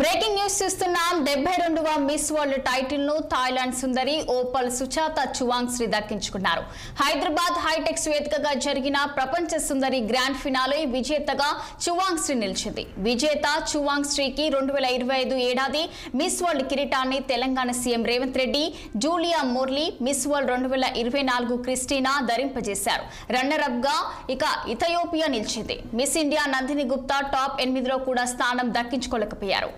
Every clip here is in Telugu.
బ్రేకింగ్ న్యూస్ చూస్తున్నాం. డెబ్బై రెండవ మిస్ వరల్డ్ టైటిల్ను థాయిలాండ్ సుందరి ఓపల్ సుచాత చువాంగ్ శ్రీ దక్కించుకున్నారు. హైదరాబాద్ హైటెక్స్ వేదికగా జరిగిన ప్రపంచ సుందరి గ్రాండ్ ఫినాలే విజేతగా చువాంగ్ శ్రీ నిలిచింది. విజేత చువాంగ్ శ్రీకి రెండు వేల ఇరవై ఐదు ఏడాది మిస్ వరల్డ్ కిరీటాన్ని Telangana CM Revanth Reddy Julia Morley Miss World రెండు వేల ఇరవై నాలుగు క్రిస్టీనా ధరింపజేశారు. రన్నర్ అప్గా ఇక ఇథయోపియా నిలిచింది. Miss India Nandini Gupta top ఎనిమిదిలో కూడా స్థానం దక్కించుకోలేకపోయారు.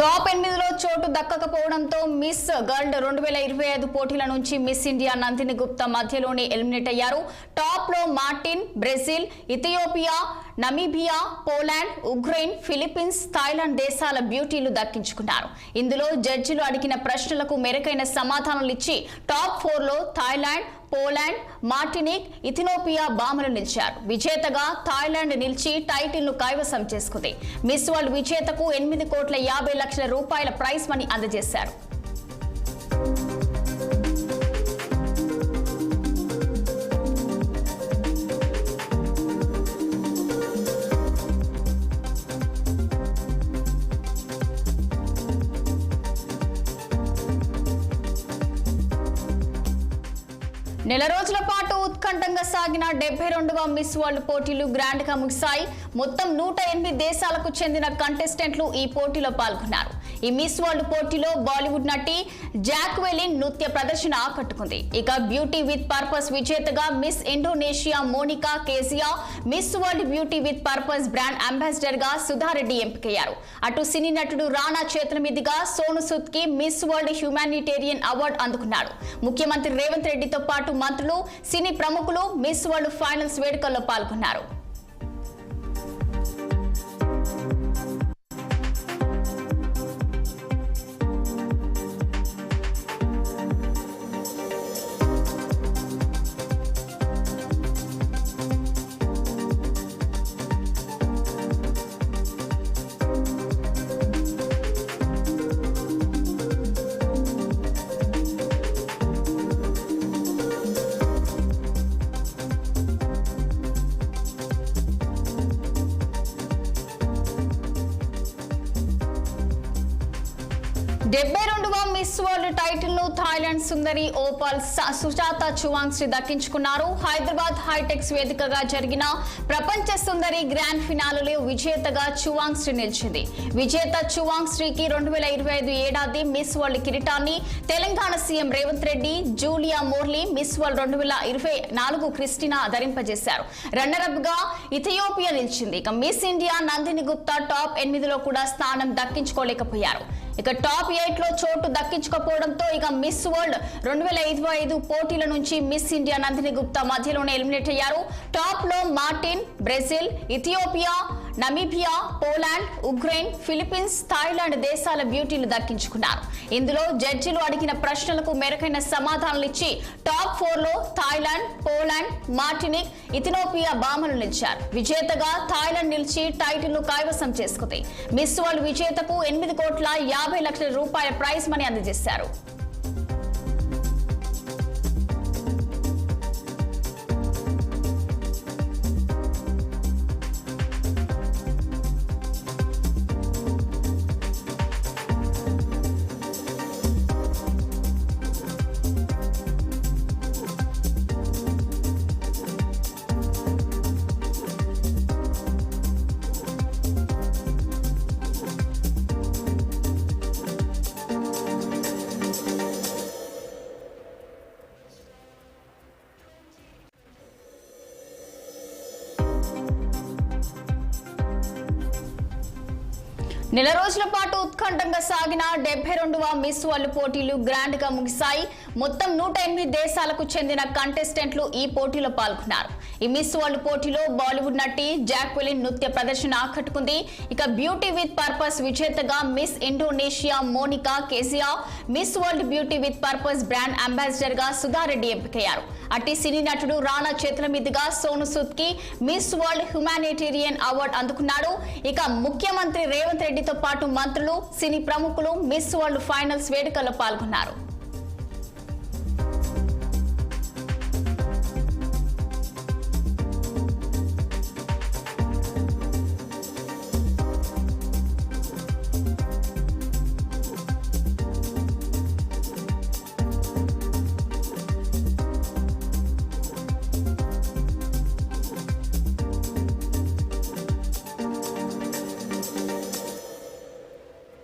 టాప్ ఎనిమిదిలో చోటు దక్కకపోవడంతో మిస్ గర్ల్డ్ రెండు వేల ఇరవై ఐదు పోటీల నుంచి మిస్ ఇండియా నందిని గుప్తా మధ్యలోనే ఎలిమినేట్ అయ్యారు. టాప్లో Martinique Brazil Ethiopia Namibia Poland Ukraine Philippines Thailand దేశాల బ్యూటీలు దక్కించుకున్నారు. ఇందులో జడ్జిలు అడిగిన ప్రశ్నలకు మెరుగైన సమాధానాలు ఇచ్చి టాప్ ఫోర్లో థాయిలాండ్ పోలాండ్ మార్టినిక్ ఇథినోపియా బామలు నిలిచారు. విజేతగా థాయిలాండ్ నిలిచి టైటిల్ను కైవసం చేసుకుంది. మిస్ వరల్డ్ విజేతకు ఎనిమిది కోట్ల యాభై లక్షల రూపాయల ప్రైజ్ మనీ అందజేశారు. నెల రోజుల పాటు ఉత్కంఠంగా సాగిన డెబ్బై రెండవ మిస్ వరల్డ్ పోటీలు గ్రాండ్గా ముగిశాయి. మొత్తం నూట ఎనిమిది దేశాలకు చెందిన కంటెస్టెంట్లు ఈ పోటీలో పాల్గొన్నారు. ఈ మిస్ వరల్డ్ పోటీలో బాలీవుడ్ నటి జాక్వెలిన్ నృత్య ప్రదర్శన ఆకట్టుకుంది. ఇక బ్యూటీ విత్ పర్పస్ విజేతగా Miss Indonesia Monica Kezia Miss World beauty with purpose brand అంబాసిడర్గా Sudha Reddy ఎంపికయ్యారు. అటు సినీ నటుడు రాణా చేతుల మీదుగా సోను సూద్కి మిస్ వరల్డ్ హ్యుమానిటేరియన్ అవార్డు అందుకున్నాడు. ముఖ్యమంత్రి రేవంత్ రెడ్డితో పాటు మంత్రులు సినీ ప్రముఖులు మిస్ వరల్డ్ ఫైనల్స్ వేడుకల్లో పాల్గొన్నారు. డెబ్బై రెండవ మిస్ వరల్డ్ టైటిల్ను థాయిలాండ్ సుందరి ఓపాల్ స- సుజాత చువాంగ్ శ్రీ దక్కించుకున్నారు. హైదరాబాద్ హైటెక్స్ వేదికగా జరిగిన ప్రపంచ సుందరి గ్రాండ్ ఫినాలలో విజేతగా చువాంగ్ శ్రీ నిలిచింది. విజేత చువాంగ్ శ్రీకి రెండు వేల ఇరవై ఐదు ఏడాది మిస్ వరల్డ్ కిరీటాన్ని Telangana CM Revanth Reddy Julia Morley Miss World రెండు వేల ఇరవై నాలుగు క్రిస్టినా ధరింపజేశారు. రన్నర్ అప్గా ఇథియోపియా నిలిచింది. ఇక Miss India Nandini Gupta top ఎనిమిదిలో కూడా స్థానం దక్కించుకోలేకపోయారు. ఇక టాప్ ఎయిట్లో చోటు దక్కించుకోపోవడంతో ఇక మిస్ వరల్డ్ రెండు వేల ఇరవై ఐదు పోటీల నుంచి మిస్ ఇండియా నందిని గుప్తా మధ్యలోనే ఎలిమినేట్ అయ్యారు. టాప్లో Martinique Brazil Ethiopia Namibia Poland Ukraine Philippines Thailand దేశాల బ్యూటీలు దక్కించుకున్నారు. ఇందులో జడ్జిలు అడిగిన ప్రశ్నలకు మెరుగైన సమాధానాలు ఇచ్చి టాప్ ఫోర్లో థాయిలాండ్ పోలాండ్ మార్టినిక్ ఇథినోపియా బామలు నిలిచారు. విజేతగా థాయిలాండ్ నిలిచి టైటిల్ను కైవసం చేసుకుంది. మిస్ వరల్డ్ విజేతకు ఎనిమిది కోట్ల యాభై లక్షల రూపాయల ప్రైజ్ మనీ అందజేశారు. నెల రోజుల పాటు ఉత్కంఠంగా సాగిన డెబ్బై రెండవ మిస్ వరల్డ్ పోటీలు గ్రాండ్గా ముగిశాయి. మొత్తం నూట ఎనిమిది దేశాలకు చెందిన కంటెస్టెంట్లు ఈ పోటీలో పాల్గొన్నారు. ఈ మిస్ వరల్డ్ పోటీలో బాలీవుడ్ నటి జాక్వెలిన్ నృత్య ప్రదర్శన ఆకట్టుకుంది. ఇక బ్యూటీ విత్ పర్పస్ విజేతగా Miss Indonesia Monica Kezia Miss World beauty with purpose brand అంబాసిడర్గా Sudha Reddy ఎంపికయ్యారు. అటు సినీ నటుడు రాణా చేతుల మీదుగా సోను సూద్కి మిస్ వరల్డ్ హ్యుమానిటేరియన్ అవార్డు అందుకున్నాడు. ఇక ముఖ్యమంత్రి రేవంత్ రెడ్డితో పాటు మంత్రులు సినీ ప్రముఖులు మిస్ వరల్డ్ ఫైనల్స్ వేడుకల్లో పాల్గొన్నారు.